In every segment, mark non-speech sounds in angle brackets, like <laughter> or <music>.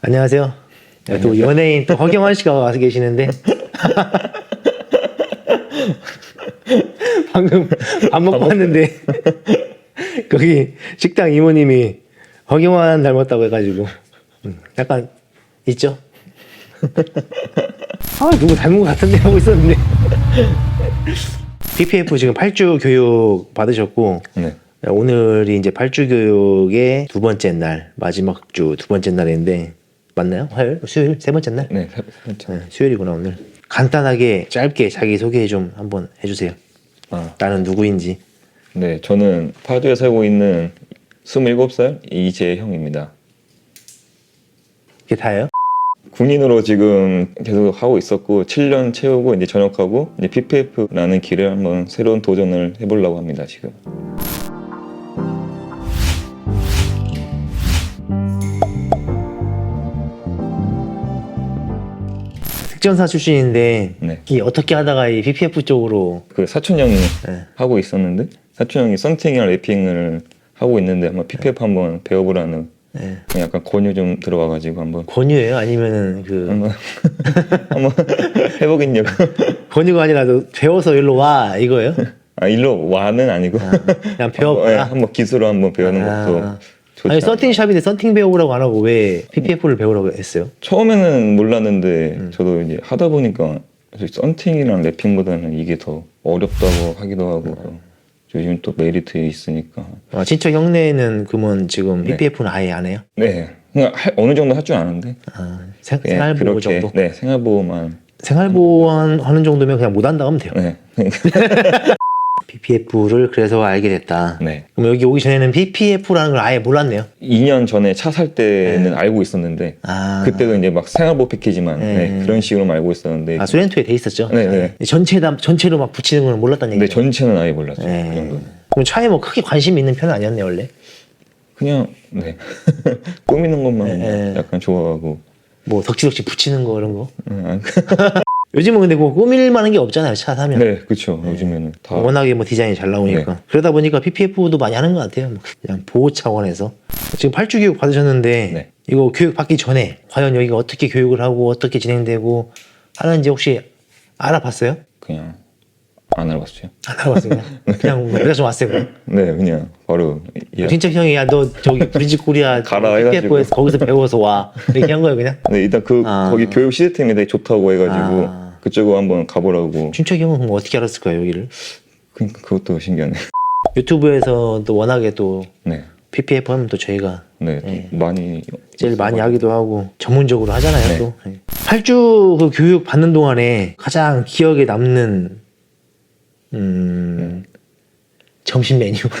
안녕하세요. 네, 또 연예인 또 허경환 씨가 와서 계시는데 <laughs> 방금 밥 먹고 왔는데 <laughs> 거기 식당 이모님이 허경환 닮았다고 해가지고 음, 약간 있죠? <laughs> 아 누구 닮은 것 같은데 하고 있었는데 PPF 지금 8주 교육 받으셨고 네. 오늘이 이제 8주 교육의 두 번째 날 마지막 주 두 번째 날인데 맞나요? 화요일? 수요일? 세 번째 날? 네. 사- 살짝. 네, 수요일이구나 오늘 간단하게 짧게 자기 소개 좀 한번 해주세요 아, 나는 누구인지 네. 저는 파주에 살고 있는 27살 이재형입니다. 그게 다예요? 군인으로 지금 계속 하고 있었고 7년 채우고 이제 전역하고 이제 PPF라는 길을 한번 새로운 도전을 해보려고 합니다. 지금. 특전사 출신인데 네. 이 어떻게 하다가 이 PPF 쪽으로 그 사촌 형이 네. 하고 있었는데 사촌 형이 썬팅이랑 래핑을 하고 있는데 한번 PPF 한번 배워보라는 네. 약간 권유 좀 들어와가지고 한번 권유예요? 아니면은 그 한번 <laughs> 한번 해보겠냐고. 권유가 아니라 너 배워서 일로 와 이거예요? 아 일로 와는 아니고 그냥 배워봐 어, 예, 한번 기술을 한번 배우는 것도 아. 좋지 아니. 썬팅샵인데 썬팅 배우라고 안 하고 왜 PPF를 배우라고 했어요? 처음에는 몰랐는데 음. 저도 이제 하다 보니까 썬팅이랑 랩핑보다는 이게 더 어렵다고 하기도 하고 또 요즘 또 메리트 있으니까 아, 친척 형네는 그러면 지금 네. PPF는 아예 안 해요? 네 그냥 할- 어느 정도 할 줄 아는데 아, 생, 그냥 생활보호 그렇게 정도? 네 생활보호만 생활보호 하는 정도면 그냥 못 한다고 하면 돼요 네 <laughs> <laughs> PPF를 그래서 알게 됐다 네. 그럼 여기 오기 전에는 PPF라는 걸 아예 몰랐네요 2년 전에 차 살 때는 알고 있었는데 아, 그때도 이제 막 생활보호 패키지만 네. 네, 그런 식으로 알고 있었는데 아 소렌토에 돼 있었죠? 네, 네. 전체 다 전체로 막 붙이는 건 몰랐다는 근데 얘기죠? 전체는 아예 몰랐죠 네. 그 정도는 그럼 차에 뭐 크게 관심 있는 편은 아니었네 원래 그냥 네 <laughs> 꾸미는 것만 네. 약간 좋아하고 뭐 덕지덕지 붙이는 거 이런 거 음, <laughs> 요즘은 근데 뭐 꾸밀 만한 게 없잖아요 차 사면 네 그렇죠 요즘에는 다 워낙에 뭐 디자인이 잘 나오니까 네. 그러다 보니까 PPF도 많이 하는 것 같아요 뭐 그냥 보호 차원에서 지금 8주 교육 받으셨는데 네. 이거 교육 받기 전에 과연 여기가 어떻게 교육을 하고 어떻게 진행되고 하는지 혹시 알아봤어요? 그냥 안 알아봤어요 안 알아봤어요 <laughs> 그냥 내가 좀 왔어요 그냥. 네 그냥 바로 예. 진짜 형이 야 너 저기 브리지 코리아 가라 해가지고. PPF에서 거기서 배워서 와 이렇게 한 거예요 그냥 네, 일단 그 아. 거기 교육 시스템이 되게 좋다고 해가지고 아. 그쪽으로 한번 가보라고. 춘척이 형은 어떻게 알았을까요 여기를? 그, 그것도 신기하네. <laughs> 유튜브에서 또 워낙에 또 네, PPF 하면 또 저희가 네, 네. 많이 제일 많이 하기도 하고 전문적으로 하잖아요 네. 또. 8주 그 교육 받는 동안에 가장 기억에 남는 음 점심 메뉴. 좀 <laughs>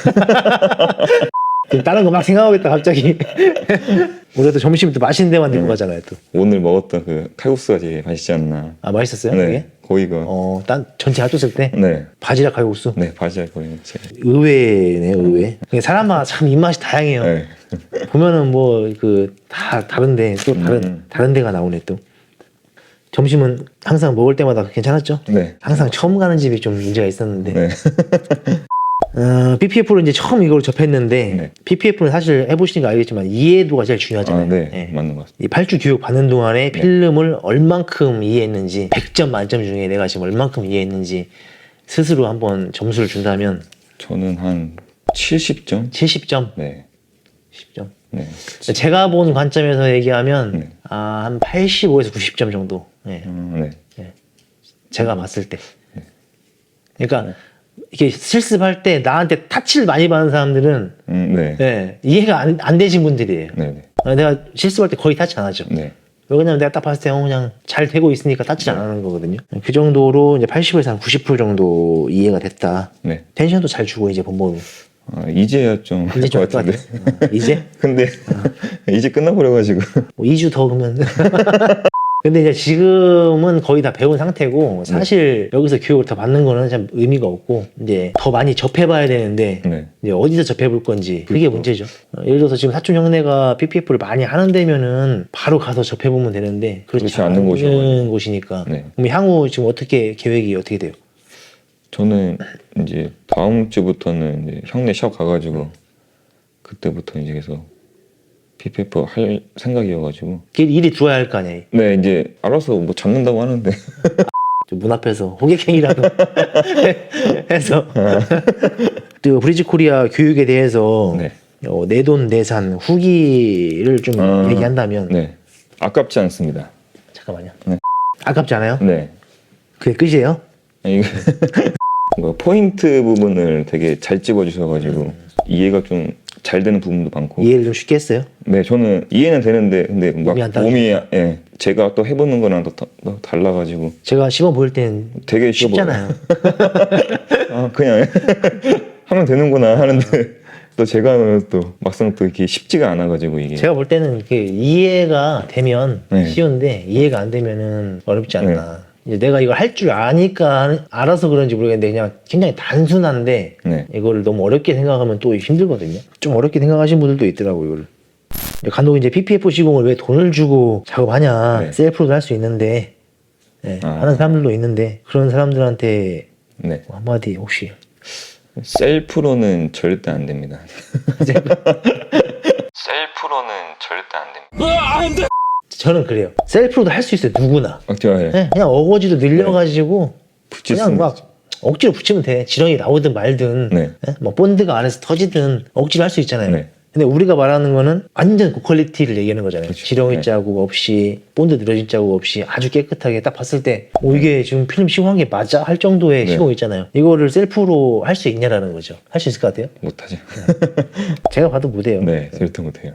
<laughs> 다른 거 막 생각하겠다 갑자기. <laughs> 우리가 또 점심 또 맛있는 데만 들고 네. 가잖아요 오늘 먹었던 그 칼국수가 제일 맛있지 않나. 또아 맛있었어요 네 그게? 거기가 어 딴 전체 합쳤을 때? 네, 바지락 칼국수? 네 바지락 제일 의외네요 의외. 그게 사람마다 참 입맛이 다양해요. 네. <laughs> 보면은 뭐 그 다 다른데 또 다른 음. 다른 데가 나오네 또. 점심은 항상 먹을 때마다 괜찮았죠? 네, 항상 처음 가는 집이 좀 문제가 있었는데. 네, <laughs> 어, PPF를 이제 처음 이걸 접했는데 네. PPF는 사실 해보시니까 알겠지만 이해도가 제일 중요하잖아요. 아, 네, 예. 맞는 것 같습니다. 이 8주 교육 받는 동안에 필름을 얼만큼 이해했는지 100점 만점 중에 내가 지금 얼만큼 이해했는지 스스로 한번 점수를 준다면 저는 한 70점? 70점, 네, 10점. 네, 제가 본 관점에서 얘기하면 네. 아, 한 85에서 90점 정도. 예. 음, 네, 제가 봤을 때. 그러니까 이게 실습할 때 나한테 타치를 많이 받는 사람들은 음, 네, 네, 예, 이해가 안, 안 되신 분들이에요. 네, 아, 내가 실습할 때 거의 타치 안 하죠. 네, 왜냐면 내가 딱 봤을 때 어, 그냥 잘 되고 있으니까 타치를 안 하는 거거든요. 그 정도로 이제 80에서 한 90% 정도 이해가 됐다. 네. 텐션도 잘 주고 이제 본보로. 아, 이제야 좀할 이제 것 같은데. 어, 이제? <laughs> 근데 이제 끝나버려가지고. 뭐 2주 더 그러면. <laughs> 근데 이제 지금은 거의 다 배운 상태고 사실 여기서 교육을 더 받는 거는 참 의미가 없고 이제 더 많이 접해봐야 되는데 네, 이제 어디서 접해볼 건지 그게 그렇죠. 문제죠. 어, 예를 들어서 지금 사촌 형네가 PPF를 많이 하는 데면은 바로 가서 접해보면 되는데 그렇지, 그렇지 않는 곳이어가지고. 곳이니까. 네. 그럼 향후 지금 어떻게 계획이 어떻게 돼요? 저는 이제 다음 주부터는 이제 형네 샵 가가지고 그때부터 이제 계속 PPF 할 생각이어가지고. 길 일이 들어야 할 거 아니야. 네, 이제 알아서 뭐 잡는다고 하는데. <laughs> 좀문 앞에서 호객행위라도 <laughs> 해서 그 브리지 코리아 교육에 대해서 네. 어, 내돈 내산 후기를 좀 아, 얘기한다면 네. 아깝지 않습니다. 잠깐만요. 네. 아깝지 않아요? 네. 그게 끝이에요? 아니, <laughs> 뭔가 포인트 부분을 되게 잘 집어주셔가지고 이해가 좀 잘 되는 부분도 많고. 이해를 좀 쉽게 했어요? 네, 저는 이해는 되는데 근데 막 몸이 안. 몸이 예, 제가 또 해보는 거랑 또, 다- 또 달라가지고 제가 시범 보일 땐 되게 쉬워. 쉽잖아요. <laughs> 아 그냥 <laughs> 하면 되는구나 하는데 <laughs> 또 제가 하면 또 막상 또 이렇게 쉽지가 않아가지고 이게 제가 볼 때는 그 이해가 되면 네. 쉬운데 이해가 안 되면은 어렵지 않나. 이제 내가 이걸 할 줄 아니까 알아서 그런지 모르겠는데 그냥 굉장히 단순한데 네. 이거를 너무 어렵게 생각하면 또 힘들거든요. 좀 어렵게 생각하시는 분들도 있더라고요, 이걸. 간혹 이제 PPF 시공을 왜 돈을 주고 작업하냐, 네. 셀프로도 할 수 있는데, 예, 아. 하는 사람들도 있는데, 그런 사람들한테 네 뭐 한마디 혹시. 셀프로는 절대 안 됩니다. <laughs> <laughs> 셀프로는 절대 안 됩니다. 저는 그래요. 셀프로도 할 수 있어요, 누구나. 예, 예, 그냥 어거지로 늘려가지고, 붙일 수 그냥 있는 막 억지로 붙이면 돼. 지렁이 나오든 말든, 네. 예? 뭐 본드가 안에서 터지든 억지로 할 수 있잖아요. 네. 근데 우리가 말하는 거는 완전 고퀄리티를 얘기하는 거잖아요. 그렇죠. 지렁이 네. 자국 없이 본드 늘어진 자국 없이 아주 깨끗하게 딱 봤을 때 오, 이게 지금 필름 시공한 게 맞아 할 정도의 네. 시공 있잖아요. 이거를 셀프로 할 수 있냐라는 거죠. 할 수 있을 것 같아요. 못하죠. <laughs> 제가 봐도 못해요. 네, 절대 못해요.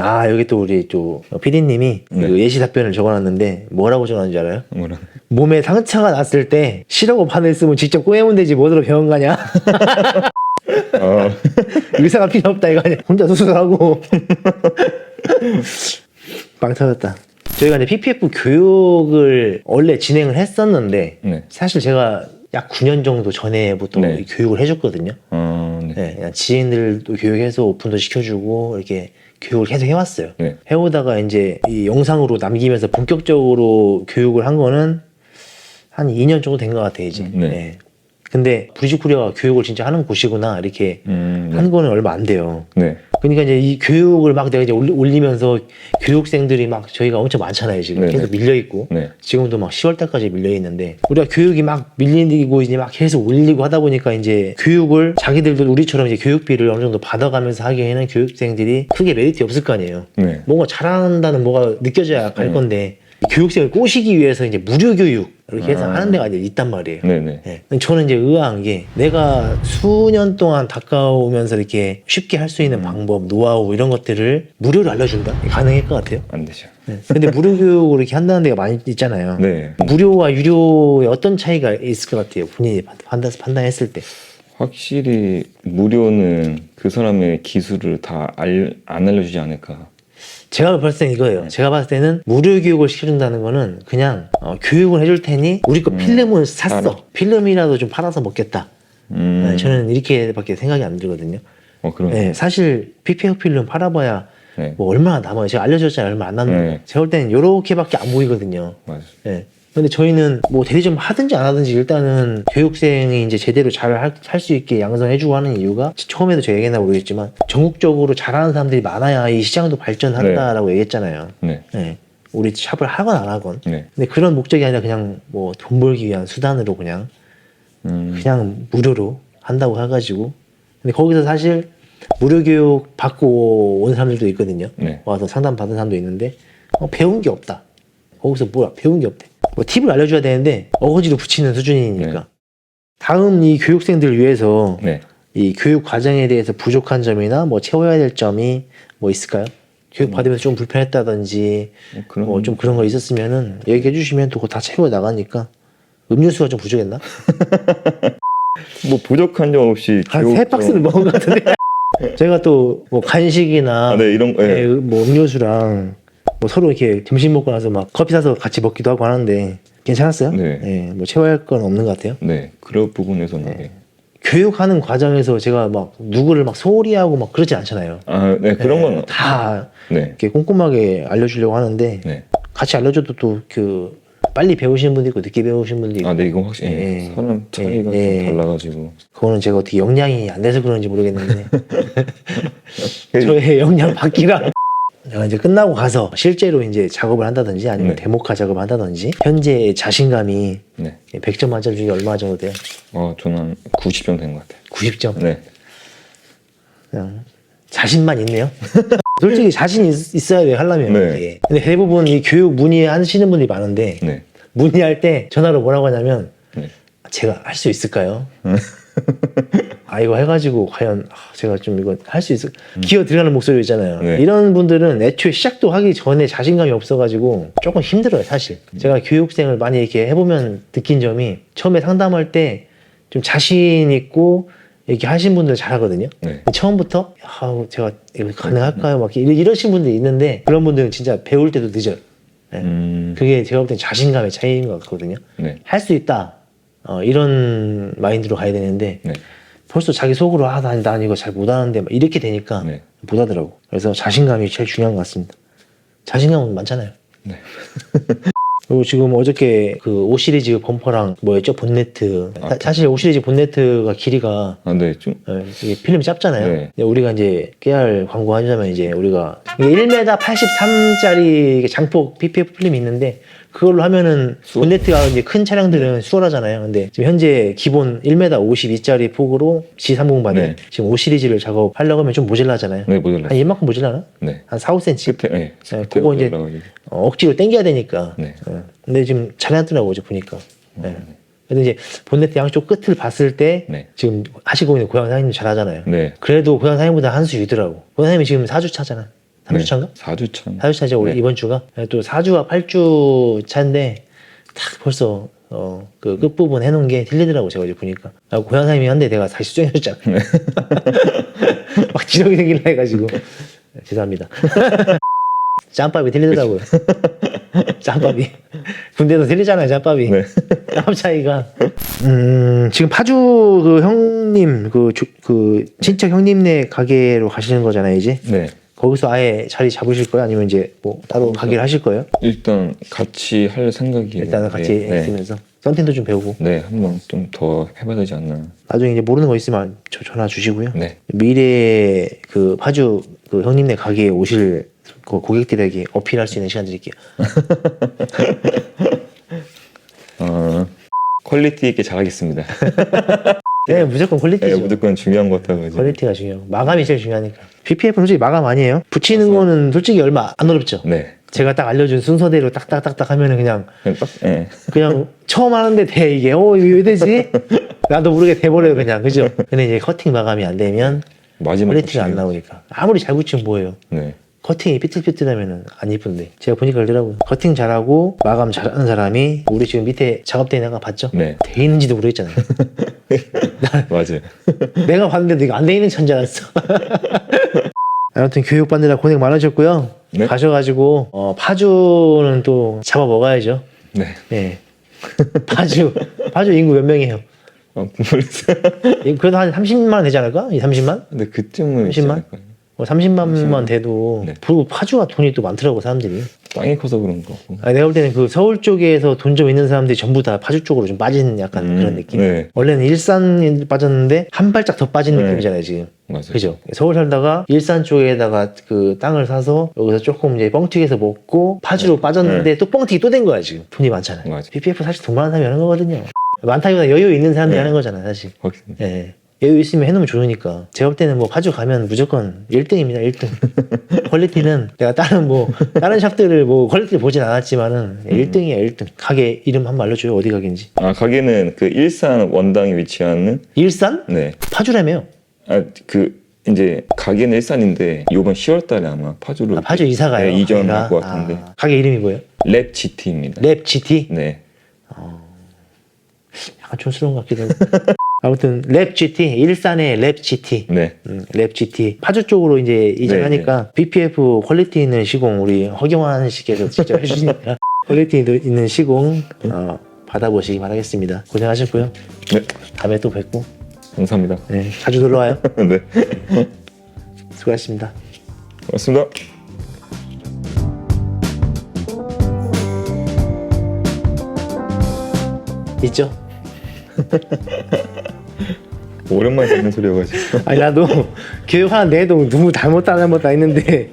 아 여기 또 우리 또 PD님이 네. 그 예시 답변을 적어놨는데 뭐라고 적어놨는지 알아요? 뭐라? 몸에 상처가 났을 때 시러고 바늘 쓰면 직접 꼬매면 되지 뭐들어 병원 가냐? 아, <laughs> <laughs> 의사가 필요 없다 이거 아니야? 혼자 수술하고 <laughs> 빵 터졌다. 저희가 이제 PPF 교육을 원래 진행을 했었는데 네. 사실 제가 약 9년 정도 전에부터 네. 이 교육을 해줬거든요. 아, 네. 네, 그냥 지인들도 교육해서 오픈도 시켜주고 이렇게 교육을 계속 해왔어요. 네. 해오다가 이제 이 영상으로 남기면서 본격적으로 교육을 한 거는 한 2년 정도 된 것 같아요, 이제. 네. 네. 근데 브리지 코리아가 교육을 진짜 하는 곳이구나 이렇게 음, 네. 한 거는 얼마 안 돼요. 네. 그러니까 이제 이 교육을 막 내가 이제 올리- 올리면서 교육생들이 막 저희가 엄청 많잖아요 지금 네, 계속 네. 밀려 있고 네. 지금도 막 10월 달까지 밀려 있는데 우리가 교육이 막 밀리고 이제 막 계속 올리고 하다 보니까 이제 교육을 자기들도 우리처럼 이제 교육비를 어느 정도 받아가면서 하기에는 교육생들이 크게 메리트 없을 거 아니에요. 네. 뭔가 잘한다는 뭐가 느껴져야 갈 네. 건데 교육생을 꼬시기 위해서 이제 무료 교육 이렇게 해서 아. 하는 데가 이제 있단 말이에요. 네, 네. 네. 근데 저는 이제 의아한 게 내가 수년 동안 닦아오면서 이렇게 쉽게 할 수 있는 음. 방법, 노하우 이런 것들을 무료로 알려준다? 가능할 것 같아요. 안 되죠. 네. 근데 무료 교육을 이렇게 한다는 데가 많이 있잖아요. 네. 무료와 유료의 어떤 차이가 있을 것 같아요? 본인이 판단, 판단했을 때. 확실히 무료는 그 사람의 기술을 다 알, 안 알려주지 않을까. 제가 봤을 땐 이거예요. 제가 봤을 때는 무료 교육을 시켜준다는 거는 그냥 어, 교육을 해줄 테니 우리 거 음. 필름을 샀어. 알아. 필름이라도 좀 팔아서 먹겠다. 음, 네, 저는 이렇게밖에 생각이 안 들거든요. 어, 그런. 네, 사실 PPF 필름 팔아봐야 네. 뭐 얼마나 남아요. 제가 알려줬잖아요. 얼마 안 남는 네. 거. 제가 볼 때는 요렇게밖에 안 보이거든요. 맞아. 예. 근데 저희는 뭐 대리점 하든지 안 하든지 일단은 교육생이 이제 제대로 잘 할 수 있게 양성해주고 하는 이유가 처음에도 제가 얘기했나 모르겠지만 전국적으로 잘하는 사람들이 많아야 이 시장도 발전한다라고 얘기했잖아요. 네. 예. 우리 샵을 하건 안 하건. 네. 근데 그런 목적이 아니라 그냥 뭐 돈 벌기 위한 수단으로 그냥 음, 그냥 무료로 한다고 해가지고 근데 거기서 사실 무료 교육 받고 온 사람들도 있거든요 네. 와서 상담 받은 사람도 있는데 어, 배운 게 없다 거기서 뭐야 배운 게 없대 뭐 팁을 알려줘야 되는데 어거지로 붙이는 수준이니까 네. 다음 이 교육생들을 위해서 네. 이 교육 과정에 대해서 부족한 점이나 뭐 채워야 될 점이 뭐 있을까요? 교육 받으면서 좀 불편했다든지 뭐 그런. 뭐좀 그런 거 있었으면은 얘기해 주시면 또 그거 다 채워 나가니까 음료수가 좀 부족했나? <laughs> 뭐 부족한 점 없이. 한 세 박스는 좀- 먹은 것 같은데. <laughs> 제가 또 뭐 간식이나 아, 네, 이런 예. 뭐 음료수랑 뭐 서로 이렇게 점심 먹고 나서 막 커피 사서 같이 먹기도 하고 하는데 괜찮았어요? 네. 예, 뭐 채워야 할 건 없는 것 같아요. 네. 그런 부분에서는. 네. 네. 교육하는 과정에서 제가 막 누구를 막 소홀히 하고 막 그러지 않잖아요. 아, 네. 그런 예, 건. 다 네. 이렇게 꼼꼼하게 알려주려고 하는데 네. 같이 알려줘도 또 그 빨리 배우시는 분도 있고 늦게 배우시는 분도 있고 아, 네. 이건 확실히. 예. 예. 사람 차이가 예. 좀 달라가지고. 그거는 제가 어떻게 역량이 안 돼서 그런지 모르겠는데 예. <laughs> 저의 역량 받기 랑 어, 이제 끝나고 가서 실제로 이제 작업을 한다든지 아니면 네. 데모카 작업을 한다든지 현재 자신감이 네. 100점 만점 중에 얼마 정도 돼요? 어, 저는 한 90점 된 것 같아요. 90점. 네. 그냥 자신만 있네요. <laughs> 솔직히 자신 있, 있어야 돼요 하려면. 네. 이게. 근데 대부분 이 교육 문의하시는 분들이 많은데 네. 문의할 때 전화로 뭐라고 하냐면 네. 제가 할 수 있을까요? 아 이거 해가지고 과연 아, 제가 좀 이거 할 수 있을 기어 들어가는 목소리 있잖아요. 네. 이런 분들은 애초에 시작도 하기 전에 자신감이 없어가지고 조금 힘들어요 사실. 제가 교육생을 많이 이렇게 해보면 느낀 점이 처음에 상담할 때 좀 자신 있고 이렇게 하신 분들 잘하거든요. 네. 처음부터 아, 제가 이거 가능할까요? 막 이러- 이러신 분들이 있는데 그런 분들은 진짜 배울 때도 늦어요. 네. 음. 그게 제가 볼 땐 자신감의 차이인 것 같거든요. 네. 할 수 있다. 어, 이런 마인드로 가야 되는데 네. 벌써 자기 속으로 아, 난, 난 이거 잘 못하는데 막 이렇게 되니까 네. 못하더라고. 그래서 자신감이 제일 중요한 것 같습니다. 자신감은 많잖아요. 네. <laughs> 그리고 지금 어저께 그 5 시리즈 범퍼랑 뭐였죠? 본네트. 아, 사- 사실 5 시리즈 본네트가 길이가 아, 네. 좀 어, 이게 필름이 짧잖아요. 네. 근데 우리가 이제 깨알 광고 하자면 이제 우리가 이게 1m 83짜리 장폭 PPF 필름이 있는데 그걸로 하면은. 본네트가 이제 큰 차량들은 수월하잖아요. 근데 지금 현재 기본 1m 52짜리 폭으로 G30 바디 네. 지금 5 시리즈를 작업하려고 하면 좀 모질라잖아요. 네, 한 모자라. 이만큼 모질라나? 네. 한 4, 5cm? 끝에 네. 네, 그거 이제 올라가지고. 어, 억지로 당겨야 되니까. 네. 어, 근데 지금 잘해놨더라고, 이제 보니까. 네. 근데 이제 본네트 양쪽 끝을 봤을 때 네. 지금 하시고 있는 고양 사장님 잘하잖아요. 네. 그래도 고양 사장님보다 한 수 위더라고. 고양 사장님이 지금 4주 차잖아. 3주 차인가? 4주 차. 4주 차죠, 우리 네. 이번 주가. 또 4주와 8주 차인데 딱 벌써 어, 그 끝부분 해놓은 게 틀리더라고, 제가 이제 보니까. 아, 고양 사장님이 한데 내가 다시 수정해줬잖아. 네. <laughs> 막 지렁이 생길라 해가지고. 네, 죄송합니다. <laughs> 짬밥이 틀리더라고요. <laughs> 짬밥이. 군대도 틀리잖아요, 짬밥이. 네. 짬밥 차이가. 음, 지금 파주 그 형님, 그, 주- 그 친척 형님네 가게로 가시는 거잖아요, 이제. 네. 거기서 아예 자리 잡으실 거예요? 아니면 이제 뭐 따로 거기서. 가게를 하실 거예요? 일단 같이 할 생각이에요. 일단은 같이 네. 있으면서 썬팅도 좀 배우고 네, 한번 좀 더 해봐야 되지 않나. 나중에 이제 모르는 거 있으면 저 전화 주시고요. 네. 미래 그 파주 그 형님네 가게에 오실 그 고객들에게 어필할 수 있는 시간 드릴게요. <laughs> 어, 퀄리티 있게 잘하겠습니다. <laughs> 네, 무조건 퀄리티죠. 네, 무조건 중요한 것 같아가지고. 퀄리티가 중요해요. 마감이 제일 중요하니까. PPF는 솔직히 마감 아니에요. 붙이는 거는 솔직히 얼마 안 어렵죠. 네. 제가 딱 알려준 순서대로 딱딱딱딱 하면은 그냥 그냥 딱, 네. 그냥 처음 하는데 돼 이게 어 이게 왜 되지? <laughs> 나도 모르게 돼버려요 그냥 그죠? 근데 이제 커팅 마감이 안 되면 마지막 퀄리티가 안 붙이는- 나오니까 아무리 잘 붙이면 뭐예요? 네. 커팅이 삐뚤삐뚤하면은 안 이쁜데 제가 보니까 그러더라고요 커팅 잘하고 마감 잘하는 사람이 우리 지금 밑에 작업대에 내가 봤죠? 네. 돼 있는지도 모르겠잖아요 <laughs> 맞아요. <laughs> 내가 봤는데 이거 안 돼 있는 천줄 알았어 <laughs> 아무튼 교육 받느라 고생 많으셨고요 네. 가셔가지고 어, 파주는 또 잡아 먹어야죠 네. 네 파주 파주 인구 몇 명이에요? 아, 모르겠어요. 이- 그래도 한 30만 원 되지 않을까? 이 30만? 근데 그쯤은 있지 30만? 않을까요? 뭐 30만만 30만. 돼도 네. 그리고 파주가 돈이 또 많더라고 사람들이 땅이 커서 그런 거고. 아니, 내가 볼 때는 그 서울 쪽에서 돈 좀 있는 사람들이 전부 다 파주 쪽으로 좀 빠진 약간 음, 그런 느낌 네. 원래는 일산 빠졌는데 한 발짝 더 빠진 네. 느낌이잖아요 지금 맞아요. 그죠 서울 살다가 일산 쪽에다가 그 땅을 사서 여기서 조금 이제 뻥튀기해서 먹고 파주로 네. 빠졌는데 또 뻥튀기 또 된 거야 지금 돈이 많잖아요 맞아요. PPF 사실 돈 많은 사람이 하는 거거든요 많다기보다 여유 있는 사람들이 네. 하는 거잖아요 사실. 예. 여유 있으면 해놓으면 좋으니까. 제가 볼 때는 뭐 파주 가면 무조건 1등입니다, 1등. <laughs> 퀄리티는 내가 다른 뭐, 다른 샵들을 뭐 퀄리티를 보진 않았지만은 1등이야, 1등. 가게 이름 한번 알려줘요, 어디 가게인지. 아 가게는 그 일산 원당에 위치하는 일산? 네. 파주라며요. 아 그 이제 가게는 일산인데 이번 10월달에 아마 파주로 아, 파주 이사 가요. 네, 이전할 가게가? 것 같은데 아, 가게 이름이 뭐예요? 랩 GT입니다. 랩 GT? 네. 약간 촌스러운 것 같기도 하고. <laughs> 아무튼 랩 GT, 일산의 랩 GT. 네. 음, 랩 GT 파주 쪽으로 이제 이전하니까 BPF 퀄리티 있는 시공 우리 허경환 씨께서 직접 <laughs> 해주시니까 퀄리티 있는 시공 어, 받아보시기 바라겠습니다. 고생하셨고요. 네. 다음에 또 뵙고 감사합니다. 네, 자주 놀러 와요. <laughs> 네. 수고하셨습니다. 고맙습니다. 있죠? <laughs> 오랜만에 듣는 소리여가지고. <laughs> 아니 나도 교육 하나 내도 누구 잘못다 잘못다 했는데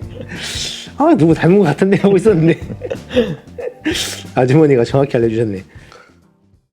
아 누구 닮은 것 같은데 하고 있었는데 <laughs> 아주머니가 정확히 알려주셨네.